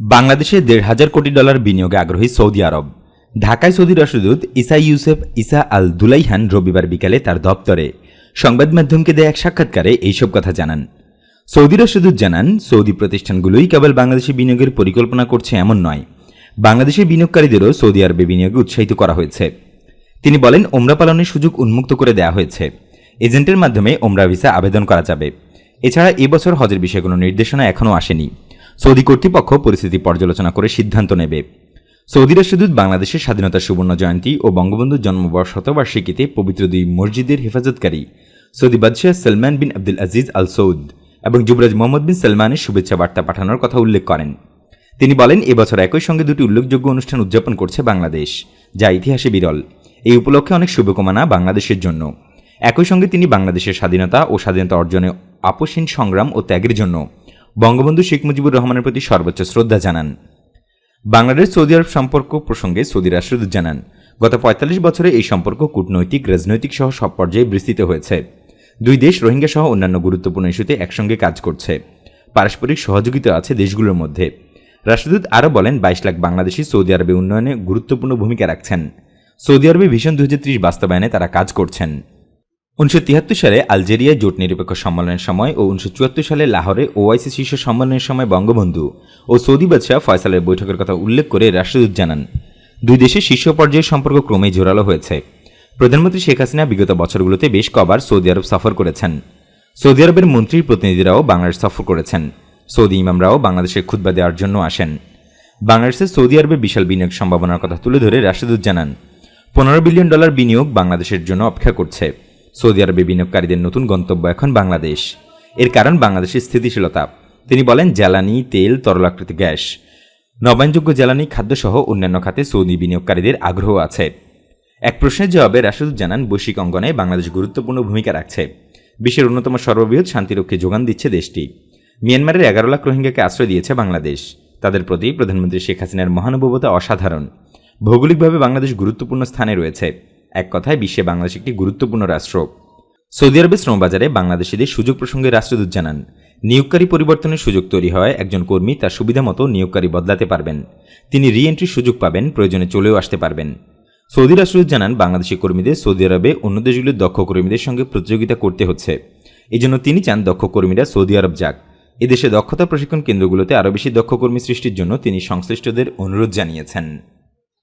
বাংলাদেশে দেড় হাজার কোটি ডলার বিনিয়োগে আগ্রহী সৌদি আরব। ঢাকায় সৌদি রাষ্ট্রদূত ইসা ইউসেফ ইসা আল দুলাইহান রবিবার বিকালে তার দপ্তরে সংবাদ মাধ্যমকে দেয়া এক সাক্ষাৎকারে এইসব কথা জানান। সৌদি রাষ্ট্রদূত জানান, সৌদি প্রতিষ্ঠানগুলোই কেবল বাংলাদেশে বিনিয়োগের পরিকল্পনা করছে এমন নয় বাংলাদেশের বিনিয়োগকারীদেরও সৌদি আরবে বিনিয়োগে উৎসাহিত করা হয়েছে। তিনি বলেন, ওমরা পালনের সুযোগ উন্মুক্ত করে দেওয়া হয়েছে। এজেন্টের মাধ্যমে ওমরা ভিসা আবেদন করা যাবে। এছাড়া এবছর হজের বিষয়ে কোনো নির্দেশনা এখনও আসেনি। সৌদি কর্তৃপক্ষ পরিস্থিতি পর্যালোচনা করে সিদ্ধান্ত নেবে। সৌদি রাষ্ট্রদূত বাংলাদেশের স্বাধীনতা সুবর্ণ জয়ন্তী ও বঙ্গবন্ধুর শতবার্ষিকীতে পবিত্র দুই মসজিদের হেফাজতকারী সৌদি বাদশাহ সলমান বিন আব্দুল আজিজ আল সৌদ এবং যুবরাজ মোহাম্মদ বিন সলমানের শুভেচ্ছা বার্তা পাঠানোর কথা উল্লেখ করেন। তিনি বলেন, এবছর একই সঙ্গে দুটি উল্লেখযোগ্য অনুষ্ঠান উদযাপন করছে বাংলাদেশ, যা ইতিহাসে বিরল। এই উপলক্ষে অনেক শুভকামনা বাংলাদেশের জন্য। একই সঙ্গে তিনি বাংলাদেশের স্বাধীনতা ও স্বাধীনতা অর্জনে আপোষহীন সংগ্রাম ও ত্যাগের জন্য বঙ্গবন্ধু শেখ মুজিবুর রহমানের প্রতি সর্বোচ্চ শ্রদ্ধা জানান। বাংলাদেশ সৌদি আরব সম্পর্ক প্রসঙ্গে সৌদি রাষ্ট্রদূত জানান, গত পঁয়তাল্লিশ বছরে এই সম্পর্ক কূটনৈতিক, রাজনৈতিক সহ সব পর্যায়ে বিস্তৃত হয়েছে। দুই দেশ রোহিঙ্গা সহ অন্যান্য গুরুত্বপূর্ণ ইস্যুতে একসঙ্গে কাজ করছে। পারস্পরিক সহযোগিতা আছে দেশগুলোর মধ্যে। রাষ্ট্রদূত আরও বলেন, বাইশ লাখ বাংলাদেশি সৌদি আরবে উন্নয়নে গুরুত্বপূর্ণ ভূমিকা রাখছেন। সৌদি আরবে ভীষণ দুই হাজার ত্রিশ বাস্তবায়নে তারা কাজ করছেন। উনিশশো তিয়াত্তর সালে আলজেরিয়ায় জোট নিরপেক্ষ সম্মেলনের সময় ও উনিশশো চুয়াত্তর সালে লাহোরে ওআইসি শীর্ষ সম্মেলনের সময় বঙ্গবন্ধু ও সৌদি বাদশাহ ফয়সালের বৈঠকের কথা উল্লেখ করে রাষ্ট্রদূত জানান। দুই দেশের শীর্ষ পর্যায়ের সম্পর্ক ক্রমেই জোরালো হয়েছে। প্রধানমন্ত্রী শেখ হাসিনা বিগত বছরগুলোতে বেশ কবার সৌদি আরব সফর করেছেন। সৌদি আরবের মন্ত্রীর প্রতিনিধিরাও বাংলাদেশ সফর করেছেন। সৌদি ইমামরাও বাংলাদেশে খুতবা দেওয়ার জন্য আসেন। বাংলাদেশে সৌদি আরবে বিশাল বিনিয়োগ সম্ভাবনার কথা তুলে ধরে রাষ্ট্রদূত জানান, পনেরো বিলিয়ন ডলার বিনিয়োগ বাংলাদেশের জন্য অপেক্ষা করছে। সৌদি আরবে বিনিয়োগকারীদের নতুন গন্তব্য এখন বাংলাদেশ। এর কারণ বাংলাদেশের স্থিতিশীলতা। তিনি বলেন, জ্বালানি, তেল তরলাকৃত গ্যাস। নবায়নযোগ্য জ্বালানি, খাদ্যসহ অন্যান্য খাতে সৌদি বিনিয়োগকারীদের আগ্রহ আছে। এক প্রশ্নের জবাবে রাষ্ট্রদূত জানান, বৈশ্বিক অঙ্গনে বাংলাদেশ গুরুত্বপূর্ণ ভূমিকা রাখছে। বিশ্বের অন্যতম সর্ববৃহৎ শান্তিরক্ষী যোগান দিচ্ছে দেশটি। মিয়ানমারের এগারো লাখ রোহিঙ্গাকে আশ্রয় দিয়েছে বাংলাদেশ। তাদের প্রতি প্রধানমন্ত্রী শেখ হাসিনার মহানুভবতা অসাধারণ। ভৌগোলিকভাবে বাংলাদেশ গুরুত্বপূর্ণ স্থানে রয়েছে। এক কথায় বিশ্বে বাংলাদেশ একটি গুরুত্বপূর্ণ রাষ্ট্র। সৌদি আরবের শ্রমবাজারে বাংলাদেশিদের সুযোগ প্রসঙ্গে রাষ্ট্রদূত জানান, নিয়োগকারী পরিবর্তনের সুযোগ তৈরি হয় একজন কর্মী তার সুবিধা মতো নিয়োগকারী বদলাতে পারবেন। তিনি রি এন্ট্রির সুযোগ পাবেন, প্রয়োজনে চলেও আসতে পারবেন। সৌদি রাষ্ট্রদূত জানান, বাংলাদেশি কর্মীদের সৌদি আরবে অন্য দেশগুলির দক্ষ কর্মীদের সঙ্গে প্রতিযোগিতা করতে হচ্ছে। এজন্য তিনি চান দক্ষ কর্মীরা সৌদি আরব যাক। এদেশে দক্ষতা প্রশিক্ষণ কেন্দ্রগুলোতে আরও বেশি দক্ষ কর্মী সৃষ্টির জন্য তিনি সংশ্লিষ্টদের অনুরোধ জানিয়েছেন।